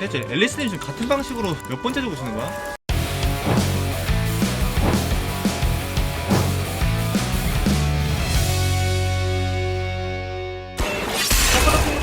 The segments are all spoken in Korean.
되지? 앨리스님 지금 같은 방식으로 몇 번째 죽으시는 거야?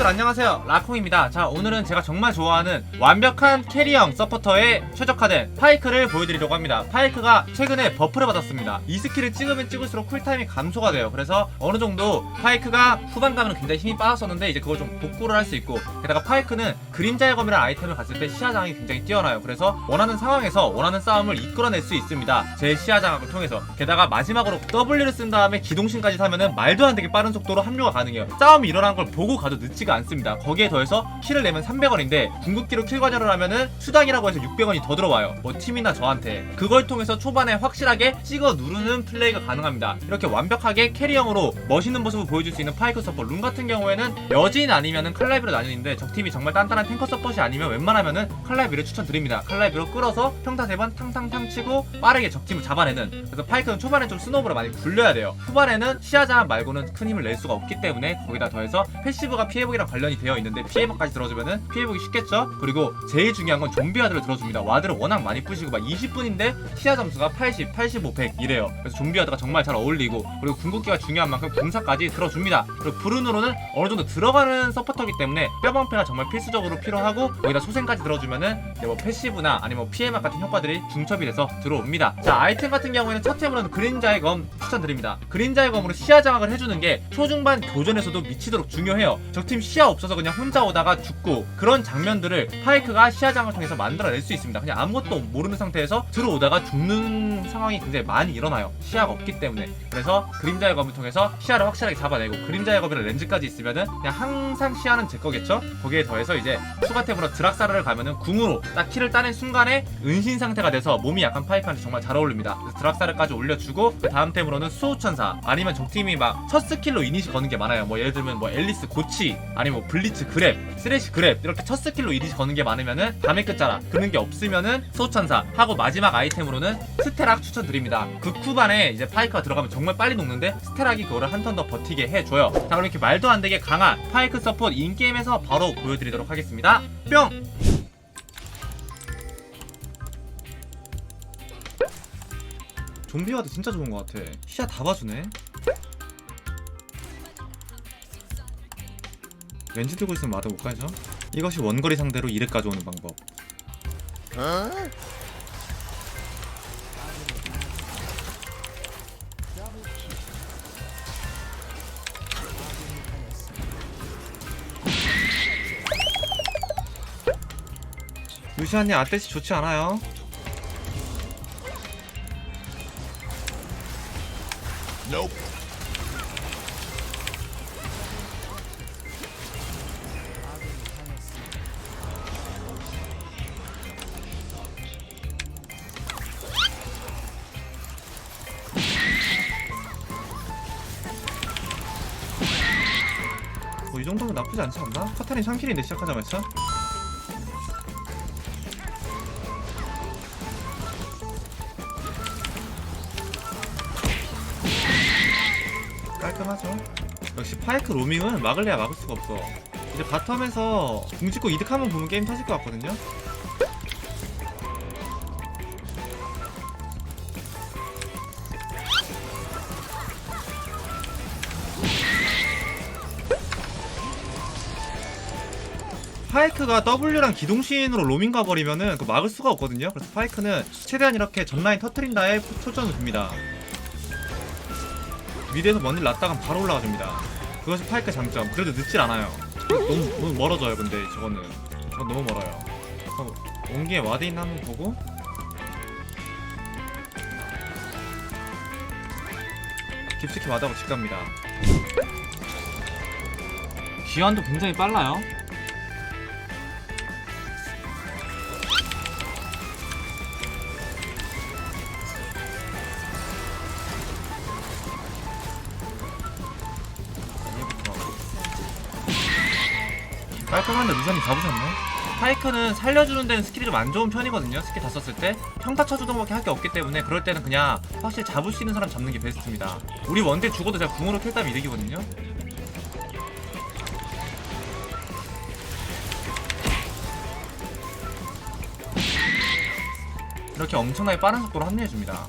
안녕하세요. 라콩입니다. 자 오늘은 제가 정말 좋아하는 완벽한 캐리형 서포터에 최적화된 파이크를 보여드리려고 합니다. 파이크가 최근에 버프를 받았습니다. 이 스킬을 찍으면 찍을수록 쿨타임이 감소가 돼요. 그래서 어느정도 파이크가 후반 가면 굉장히 힘이 빠졌었는데 이제 그걸 좀 복구를 할 수 있고 게다가 파이크는 그림자의 검이라는 아이템을 갔을 때 시야장이 굉장히 뛰어나요. 그래서 원하는 상황에서 원하는 싸움을 이끌어낼 수 있습니다. 제 시야장악을 통해서. 게다가 마지막으로 W를 쓴 다음에 기동신까지 사면은 말도 안 되게 빠른 속도로 합류가 가능해요. 싸움이 일어난 걸 보고 가도 늦지가 않습니다. 거기에 더해서 킬을 내면 300원인데 궁극기로 킬 관여를 하면은 수당이라고 해서 600원이 더 들어와요. 뭐 팀이나 저한테. 그걸 통해서 초반에 확실하게 찍어 누르는 플레이가 가능합니다. 이렇게 완벽하게 캐리형으로 멋있는 모습을 보여줄 수 있는 파이크 서포 룸 같은 경우에는 여진 아니면은 칼라비로 나뉘는데 적팀이 정말 단단한 탱커 서폿이 아니면 웬만하면은 칼라비를 추천드립니다. 칼라비로 끌어서 평타 세번 탕탕탕 치고 빠르게 적팀을 잡아내는. 그래서 파이크는 초반에 좀 스노우볼을 많이 굴려야 돼요. 후반에는 시야자만 말고는 큰 힘을 낼 수가 없기 때문에 거기다 더해서 패시브가 피해복이랑 관련이 되어 있는데 피해복까지 들어주면은 피해복이 쉽겠죠? 그리고 제일 중요한 건 좀비 와드를 들어줍니다. 와드를 워낙 많이 뿌시고 막 20분인데 시야 점수가 80, 85, 100 이래요. 그래서 좀비 와드가 정말 잘 어울리고 그리고 궁극기가 중요한 만큼 공사까지 들어줍니다. 그리고 브룬으로는 어느 정도 들어가는 서포터기 때문에 뼈방패가 정말 필수적으로 필요하고 거기다 소생까지 들어주면은 뭐 패시브나 아니면 뭐 피해막 같은 효과들이 중첩이 돼서 들어옵니다. 자 아이템 같은 경우에는 첫 템으로는 그린자의 검 추천드립니다. 그린자의 검으로 시야 장악을 해주는 게 초중반 교전에서도 미치도록 중요해요. 적팀 시야 없어서 그냥 혼자 오다가 죽고 그런 장면들을 파이크가 시야 장악을 통해서 만들어낼 수 있습니다. 그냥 아무것도 모르는 상태에서 들어오다가 죽는 상황이 굉장히 많이 일어나요. 시야가 없기 때문에. 그래서 그림자의 검을 통해서 시야를 확실하게 잡아내고 그림자의 검이랑 렌즈까지 있으면은 그냥 항상 시야는 제 거겠죠? 거기에 더해서 이제 추가템으로 드락사르를 가면은 궁으로 딱 키를 따낸 순간에 은신 상태가 돼서 몸이 약간 파이크한테 정말 잘 어울립니다. 드락사르까지 올려주고 그 다음 템으로는 수호천사 아니면 적팀이 막 첫 스킬로 이니시 거는 게 많아요. 뭐 예를 들면 뭐 앨리스 고치 아니면 뭐 블리츠 그랩 쓰레쉬 그랩 이렇게 첫 스킬로 이니시 거는 게 많으면은 밤의 끝자락. 그런 게 없으면은 수호천사. 하고 마지막 아이템으로는 스테락 추천드립니다. 그 쿠반에 이제 파이크가 들어가면 정말 빨리 녹는데 스테락이 그거를 한 턴 더 버티게 해줘요. 자 그럼 이렇게 말도 안 되게 강한 파이크 서폿 인게임에서 바로 보여드리도록 하겠습니다. 뿅! 좀비 와도 진짜 좋은 것 같아. 시야 다 봐주네 렌즈 들고 있으면 마드 못 가죠? 이것이 원거리 상대로 이득 가져오는 방법 루시안님 아떼시 좋지 않아요? 뭐 이 정도면 나쁘지 않지 않나? 카타린 3킬인데 시작하자마자. 깔끔하죠? 역시 파이크 로밍은 막을래야 막을 수가 없어. 이제 바텀에서 궁 찍고 이득하면 보면 게임 터질 것 같거든요 파이크가 W랑 기동신으로 로밍 가버리면은 그 막을 수가 없거든요. 그래서 파이크는 최대한 이렇게 전라인 터트린 다에 초점을 둡니다. 미드에서 먼일 났다가 바로 올라가 줍니다. 그것이 파이크 장점. 그래도 늦질 않아요. 너무, 너무 멀어져요, 근데 저거는. 저건 너무 멀어요. 어, 온기에 와드 있나 한번 보고. 깊숙이 와드하고 집 갑니다. 귀환도 굉장히 빨라요. 깔끔한데 루션이 잡으셨네. 파이크는 살려주는 데는 스킬이 좀 안 좋은 편이거든요. 스킬 다 썼을 때. 평타 쳐주던 밖에 할 게 없기 때문에 그럴 때는 그냥 확실히 잡을 수 있는 사람 잡는 게 베스트입니다. 우리 원대 죽어도 제가 궁으로 킬따면 이득이거든요. 이렇게 엄청나게 빠른 속도로 합류해줍니다.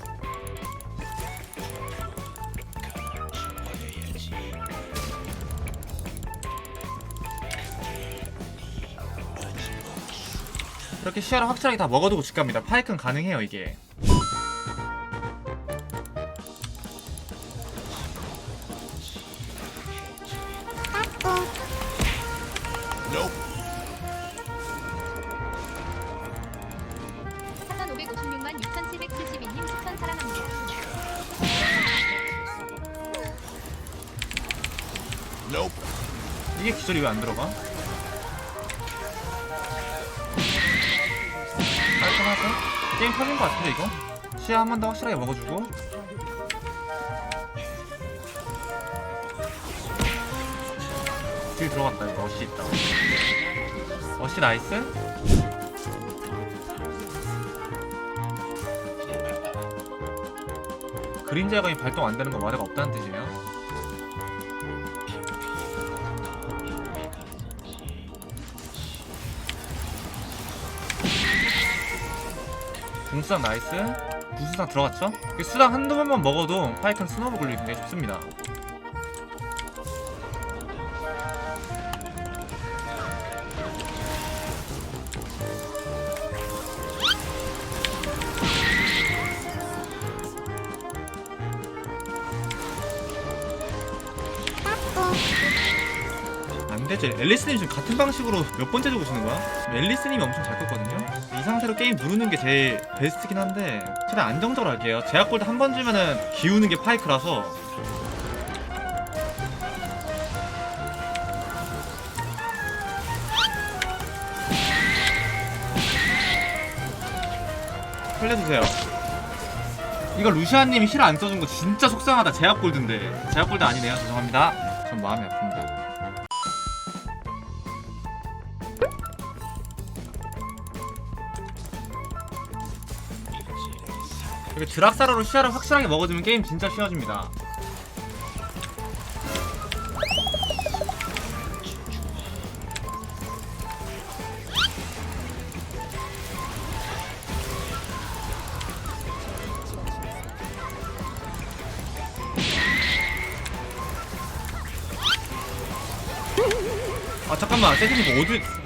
이렇게 시야를 확실하게 다 먹어두고 집 갑니다. 파이크는 가능해요 이게. 사전 556만 6,772님 추천 사랑합니다. 이게 기절이 왜 안 들어가? 게임 터진 것 같은데 이거? 시야 한 번 더 확실하게 먹어주고. 딜 들어갔다 이거. 어시 있다. 어시 나이스? 그림자 야광이 발동 안 되는 건 와드가 없다는 뜻이에요 공수당 나이스 부수당 들어갔죠? 이 수당 한두 번만 먹어도 파이크는 스노우 굴리기 좋습니다 안 되죠. 앨리스님 지금 같은 방식으로 몇 번째 죽으시는 거야? 앨리스님이 엄청 잘 컸거든요? 이 상태로 게임 누르는 게 제일 베스트긴 한데, 최대한 안정적으로 할게요. 제약골드 한 번 주면은 기우는 게 파이크라서. 살려주세요. 이거 루시아님이 힐 안 써준 거 진짜 속상하다. 제약골드인데. 제약골드 아니네요. 죄송합니다. 전 마음이 아픕니다. 이렇게 드락사로로 시야를 확실하게 먹어주면 게임 진짜 쉬워집니다. 아 잠깐만 세팅이 뭐 어디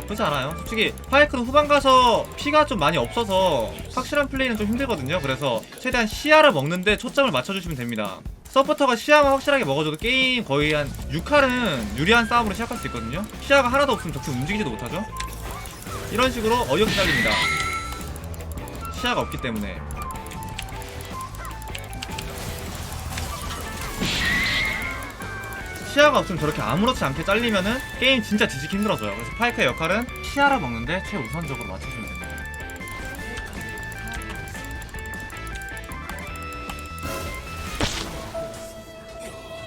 나쁘지 않아요. 솔직히 파이크는 후반 가서 피가 좀 많이 없어서 확실한 플레이는 좀 힘들거든요. 그래서 최대한 시야를 먹는데 초점을 맞춰주시면 됩니다. 서포터가 시야만 확실하게 먹어줘도 게임 거의 한 6할은 유리한 싸움으로 시작할 수 있거든요. 시야가 하나도 없으면 적팀 움직이지도 못하죠. 이런 식으로 어이없게 잘립니다. 시야가 없기 때문에. 시야가 없으면 저렇게 아무렇지 않게 잘리면은 게임 진짜 뒤지기 힘들어져요. 그래서 파이크의 역할은 시야를 먹는데 최우선적으로 맞춰주면 됩니다.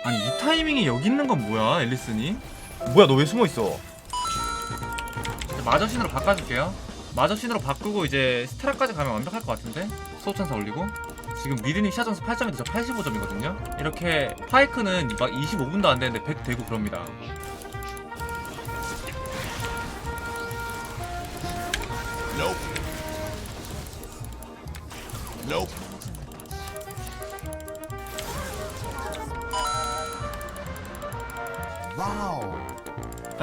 아니 이 타이밍에 여기 있는 건 뭐야 앨리스니? 뭐야 너 왜 숨어 있어? 마저신으로 바꿔줄게요. 마저신으로 바꾸고 이제 스테라까지 가면 완벽할 것 같은데 소천사 올리고 지금 미드니 시야 점수 8점인데 저 85점이거든요. 이렇게 파이크는 막 25분도 안 되는데 100 되고 그럽니다. 자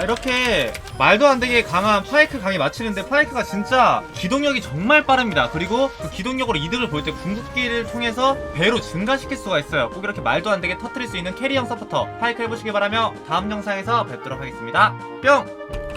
이렇게 말도 안 되게 강한 파이크 강에 맞추는데 파이크가 진짜 기동력이 정말 빠릅니다. 그리고 그 기동력으로 이득을 볼 때 궁극기를 통해서 배로 증가시킬 수가 있어요. 꼭 이렇게 말도 안 되게 터트릴 수 있는 캐리형 서포터 파이크 해보시길 바라며 다음 영상에서 뵙도록 하겠습니다. 뿅!